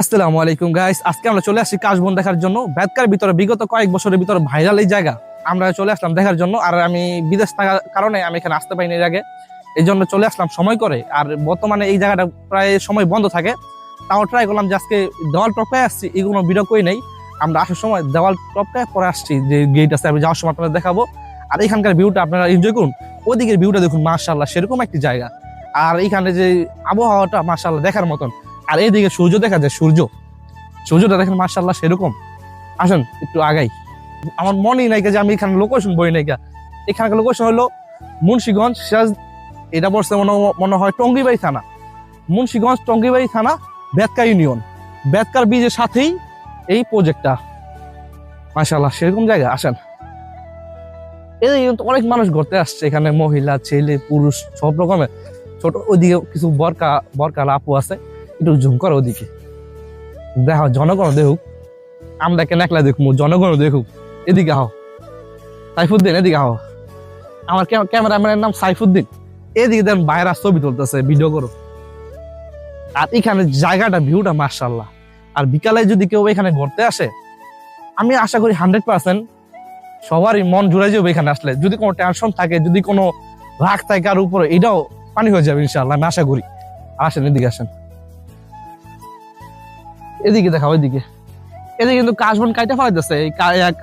আসসালামু আলাইকুম গাইস আজকে আমরা চলে আসছি কাশবন দেখার জন্য। বেদকার ভিতরে, বিগত কয়েক বছরের ভিতরে ভাইরাল এই জায়গা। আমরা চলে আসলাম দেখার জন্য। আর আমি বিদেশ থাকার কারণে আমি এখানে আসতে পারিনি এর আগে। এই জন্য চলে আসলাম সময় করে। আর বর্তমানে এই জায়গাটা প্রায় সময় বন্ধ থাকে। তাও ট্রাই করলাম যে আজকে দেওয়াল টপকায় আসছি। এগুলো ভিডিও কই নেই। আমরা আসার সময় দেওয়াল টপকায় পরে আসছি। যে গেট আছে, আমি যাওয়ার সময় আপনাদের দেখাবো। আর এখানকার ভিউটা আপনারা এনজয় করুন। ওদিকের ভিউটা দেখুন মার্শাল্লাহ সেরকম একটি জায়গা। আর এইখানে যে আবহাওয়াটা মার্শাল্লাহ দেখার মতন। আর এইদিকে সূর্য দেখা যায়, সূর্য। সূর্যটা দেখেন মার্শাল্লাহ সেরকম। আসেন, একটু আগাই। আমার মনেই নাই যে আমি এখানে লোকেশন বই নাই এখানকার লোকেশন হলো মুন্সিগঞ্জ, সিরাজ এটা পড়ছে মনে মনে হয় টঙ্গিবাড়ি থানা। মুন্সিগঞ্জ, টঙ্গিবাড়ি থানা বেদকা ইউনিয়ন বেদকার বীজের সাথেই এই প্রজেক্টটা মার্শাল্লাহ সেরকম জায়গা, আসেন। এই অনেক মানুষ ঘুরতে আসছে এখানে, মহিলা, ছেলে, পুরুষ, সব রকমের। ছোট ওইদিকে কিছু বরকা বরকাল আপু আছে। একটু ঝুম করো ওদিকে। দেখো, জনগণ দেখুক, আমরা কেন একলা দেখব? জনগণ দেখুক, এদিকে আহ। সাইফুদ্দিন, এদিকে আহ। আমার ক্যামেরাম্যানের নাম সাইফুদ্দিন। এদিকে দেন বাইরে ছবি তুলতেছে ভিডিও করো। আর এখানে জায়গাটা ভিউটা মার্শাল্লাহ আর বিকালে যদি কেউ এখানে ঘুরতে আসে, আমি আশা করি হান্ড্রেড পার্সেন্ট সবারই মন জুড়ে যাবে এখানে আসলে। যদি কোনো টেনশন থাকে, যদি কোনো রাগ থাকে কার উপরে, এটাও পানি হয়ে যাবে ইনশাল্লাহ আমি আশা করি। আসেন, এদিকে আসেন। এদিকে দেখাও এদিকে এদিকে কিন্তু কাশবন কাইটা ফেলাইতেছে এই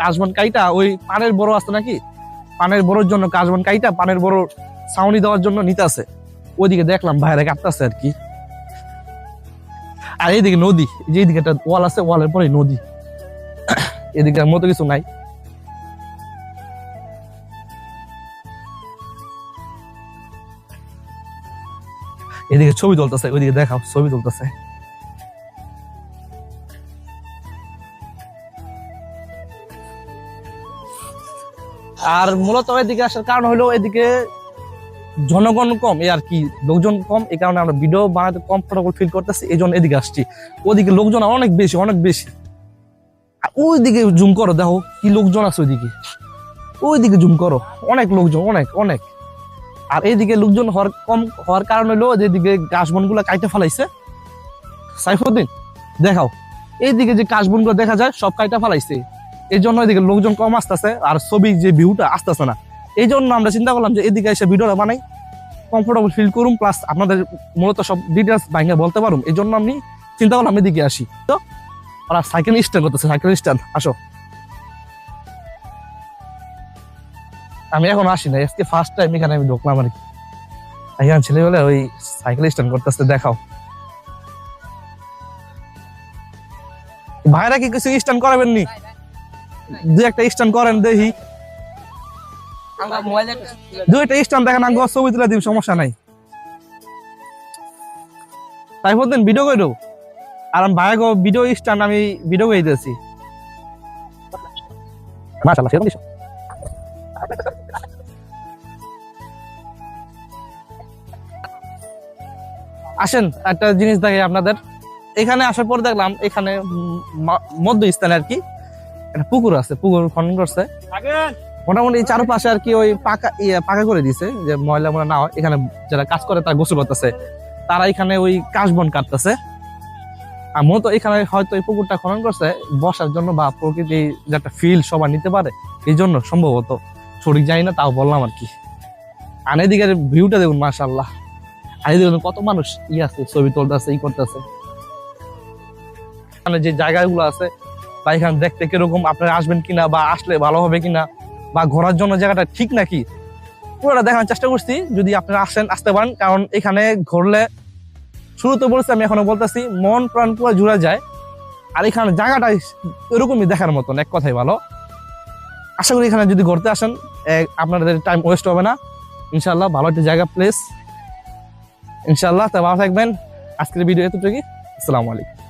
কাশবন কাইটা ওই পানের বড় আছে নাকি? পানের বড়োর জন্য কাশবন কাইটা পানের বড় ছাউনি দেওয়ার জন্য নিতে আছে। ওইদিকে দেখলাম বাইরে কাটতেছে আর কি। আর এইদিকে নদী যে এইদিকে একটা ওয়াল আছে, ওয়ালের পরে নদী। এদিকে মতো কিছু নাই। এদিকে ছবি তুলতেছে, ওইদিকে দেখাও, ছবি তুলতেছে। আর মূলত এদিকে আসার কারণ হলো এদিকে জনগণ কম, এই আর কি, লোকজন কম, এই কারণে আমরা ভিডিও বানাতে কমফোর্টেবল ফিল করতেছি এই জন্য এদিকে আসছি। ওদিকে লোকজন অনেক বেশি অনেক বেশি। আর ওইদিকে জুম করো, দেখো কি লোকজন আছে ওইদিকে। ওইদিকে জুম করো, অনেক লোকজন, অনেক অনেক। আর এইদিকে লোকজন হওয়ার কম হওয়ার কারণ হলো যেদিকে গাছবনগুলা কাইটে ফেলাইছে। সাইফুদ্দিন, দেখাও। এইদিকে যে কাশবনগুলো দেখা যায়, সব কাইটা ফেলাইছে। এই জন্য এদিকে লোকজন কম আসতেছে, আর ছবি যে ভিউটা আসতেছে না। এই জন্য আমরা চিন্তা করলাম যে এদিকে এসে ভিডিওটা বানাই কমফোর্টেবল ফিল করুন প্লাস আপনাদের মূলত সব ডিটেলস ভাঙে বলতে পারুন এই জন্য আমি চিন্তা করলাম এদিকে আসি। তো, ওরা সাইকেল স্ট্যান্ড করতেছে সাইকেল স্ট্যান্ড আসো। আমি এখন আসি না, আজকে ফার্স্ট টাইম এখানে আমি ঢুকলাম আর কি। এখানে ছেলে বলে ওই সাইকেল স্ট্যান্ড করতেছে, দেখাও। ভাইরা কি কিছু স্ট্যান্ড করাবেন নি দু একটা স্ট্যান্ড করেন দেখি। স্ট্যান্ড দেখেন আঙ্গ ছবি তুলে দিন সমস্যা নাই। তাই বলতেন ভিডিও করে আর আমি ভিডিও স্ট্যান্ড আমি ভিডিও করে দিয়েছি মাশাআল্লাহ সেরকম দিছো। আসেন একটা জিনিস দেখে আপনাদের। এখানে আসার পর দেখলাম এখানে মধ্য স্থানে আর কি একটা পুকুর আছে পুকুর খনন করছে। মোটামুটি চারপাশে আর কি ওই পাকা ইয়ে পাকা করে দিছে যে ময়লা ময়লা না হয় এখানে যারা কাজ করে তারা গোসল করতেছে। তারা এখানে ওই কাশবন কাটতেছে। আর মূলত এখানে হয়তো এই পুকুরটা খনন করছে বসার জন্য বা প্রকৃতি যে একটা ফিল সবার নিতে পারে এই জন্য সম্ভবত। সঠিক জানি না তাও বললাম আর কি। আর এদিকে ভিউটা দেখুন মাশাল্লাহ আর এদিকে কত মানুষ ই আছে ছবি তুলতেছে ই করতেছে। মানে যে জায়গাগুলো আছে বা এখানে দেখতে কীরকম, আপনারা আসবেন কিনা বা আসলে ভালো হবে কিনা বা ঘোরার জন্য জায়গাটা ঠিক নাকি? পুরোটা দেখানোর চেষ্টা করছি, যদি আপনারা আসেন, আসতে পারেন, কারণ এখানে ঘুরলে শুরুতে বলছি আমি, এখনও বলতেছি, মন প্রাণ পুরো জুড়ে যায়। আর এখানে জায়গাটা এরকমই দেখার মতন, এক কথাই ভালো। আশা করি এখানে যদি ঘুরতে আসেন আপনাদের টাইম ওয়েস্ট হবে না। ইনশাল্লাহ ভালো একটা জায়গা প্লেস ইনশাল্লাহ তা ভালো থাকবেন। আজকের ভিডিও এতটুকুই। আসসালামু আলাইকুম।